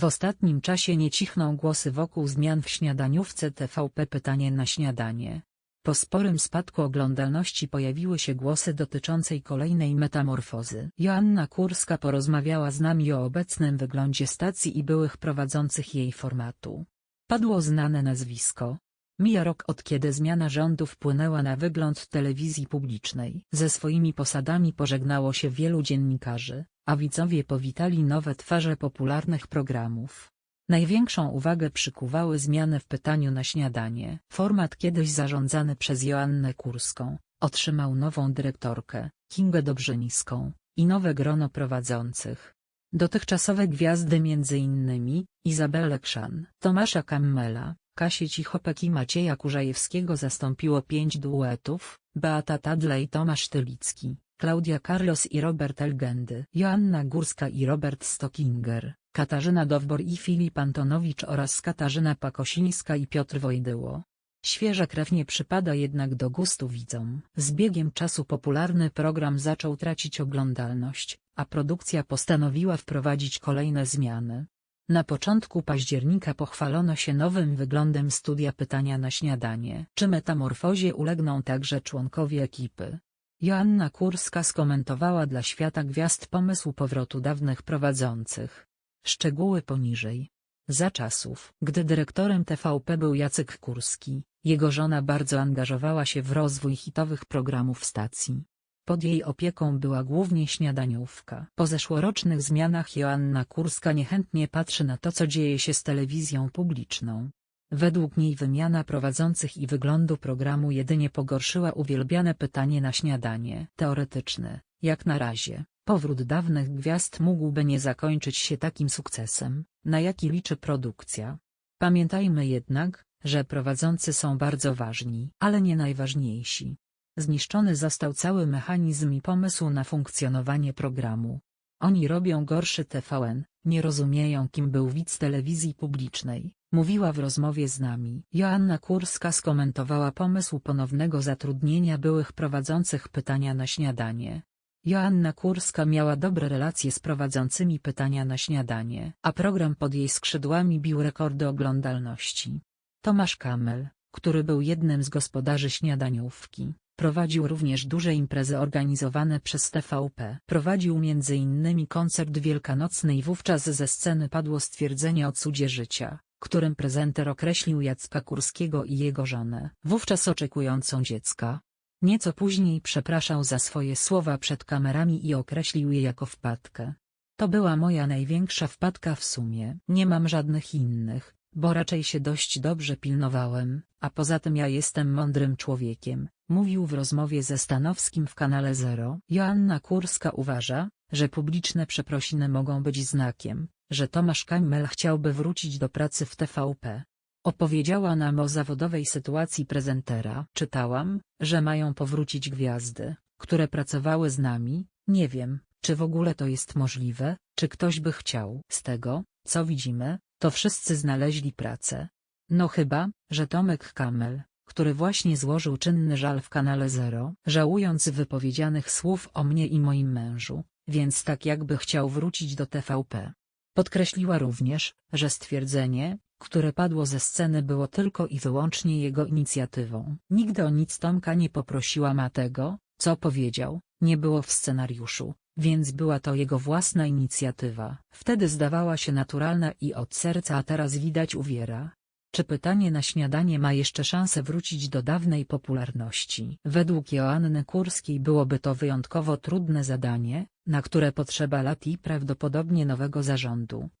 W ostatnim czasie nie cichną głosy wokół zmian w śniadaniówce TVP Pytanie na śniadanie. Po sporym spadku oglądalności pojawiły się głosy dotyczącej kolejnej metamorfozy. Joanna Kurska porozmawiała z nami o obecnym wyglądzie stacji i byłych prowadzących jej formatu. Padło znane nazwisko. Mija rok od kiedy zmiana rządu wpłynęła na wygląd telewizji publicznej. Ze swoimi posadami pożegnało się wielu dziennikarzy, a widzowie powitali nowe twarze popularnych programów. Największą uwagę przykuwały zmiany w pytaniu na śniadanie. Format kiedyś zarządzany przez Joannę Kurską, otrzymał nową dyrektorkę, Kingę Dobrzyńską, i nowe grono prowadzących. Dotychczasowe gwiazdy m.in. Izabelę Krzan, Tomasza Kammela, Kasię Cichopek i Macieja Kurzajewskiego zastąpiło pięć duetów, Beata Tadle i Tomasz Tylicki, Klaudia Carlos i Robert Elgendy, Joanna Górska i Robert Stockinger, Katarzyna Dowbor i Filip Antonowicz oraz Katarzyna Pakosińska i Piotr Wojdyło. Świeża krew nie przypada jednak do gustu widzom. Z biegiem czasu popularny program zaczął tracić oglądalność, a produkcja postanowiła wprowadzić kolejne zmiany. Na początku października pochwalono się nowym wyglądem studia pytania na śniadanie. Czy metamorfozie ulegną także członkowie ekipy? Joanna Kurska skomentowała dla świata gwiazd pomysł powrotu dawnych prowadzących. Szczegóły poniżej. Za czasów, gdy dyrektorem TVP był Jacek Kurski, jego żona bardzo angażowała się w rozwój hitowych programów stacji. Pod jej opieką była głównie śniadaniówka. Po zeszłorocznych zmianach Joanna Kurska niechętnie patrzy na to co dzieje się z telewizją publiczną. Według niej wymiana prowadzących i wyglądu programu jedynie pogorszyła uwielbiane pytanie na śniadanie. Teoretyczny, jak na razie, powrót dawnych gwiazd mógłby nie zakończyć się takim sukcesem, na jaki liczy produkcja. Pamiętajmy jednak, że prowadzący są bardzo ważni, ale nie najważniejsi. Zniszczony został cały mechanizm i pomysł na funkcjonowanie programu. Oni robią gorszy TVN, nie rozumieją kim był widz telewizji publicznej, mówiła w rozmowie z nami. Joanna Kurska skomentowała pomysł ponownego zatrudnienia byłych prowadzących pytania na śniadanie. Joanna Kurska miała dobre relacje z prowadzącymi pytania na śniadanie, a program pod jej skrzydłami bił rekordy oglądalności. Tomasz Kamel, który był jednym z gospodarzy śniadaniówki, prowadził również duże imprezy organizowane przez TVP. Prowadził m.in. koncert wielkanocny i wówczas ze sceny padło stwierdzenie o cudzie życia, którym prezenter określił Jacka Kurskiego i jego żonę, wówczas oczekującą dziecka. Nieco później przepraszał za swoje słowa przed kamerami i określił je jako wpadkę. To była moja największa wpadka w sumie. Nie mam żadnych innych, bo raczej się dość dobrze pilnowałem, a poza tym ja jestem mądrym człowiekiem, mówił w rozmowie ze Stanowskim w kanale Zero. Joanna Kurska uważa, że publiczne przeprosiny mogą być znakiem, że Tomasz Kammel chciałby wrócić do pracy w TVP. Opowiedziała nam o zawodowej sytuacji prezentera. Czytałam, że mają powrócić gwiazdy, które pracowały z nami, nie wiem, czy w ogóle to jest możliwe, czy ktoś by chciał. Z tego, co widzimy, to wszyscy znaleźli pracę. No chyba, że Tomek Kamel, który właśnie złożył czynny żal w kanale Zero, żałując wypowiedzianych słów o mnie i moim mężu, więc tak jakby chciał wrócić do TVP. Podkreśliła również, że stwierdzenie, które padło ze sceny było tylko i wyłącznie jego inicjatywą. Nigdy o nic Tomka nie poprosiła ma tego, co powiedział, nie było w scenariuszu, więc była to jego własna inicjatywa. Wtedy zdawała się naturalna i od serca a teraz widać uwiera. Czy pytanie na śniadanie ma jeszcze szansę wrócić do dawnej popularności? Według Joanny Kurskiej byłoby to wyjątkowo trudne zadanie, na które potrzeba lat i prawdopodobnie nowego zarządu.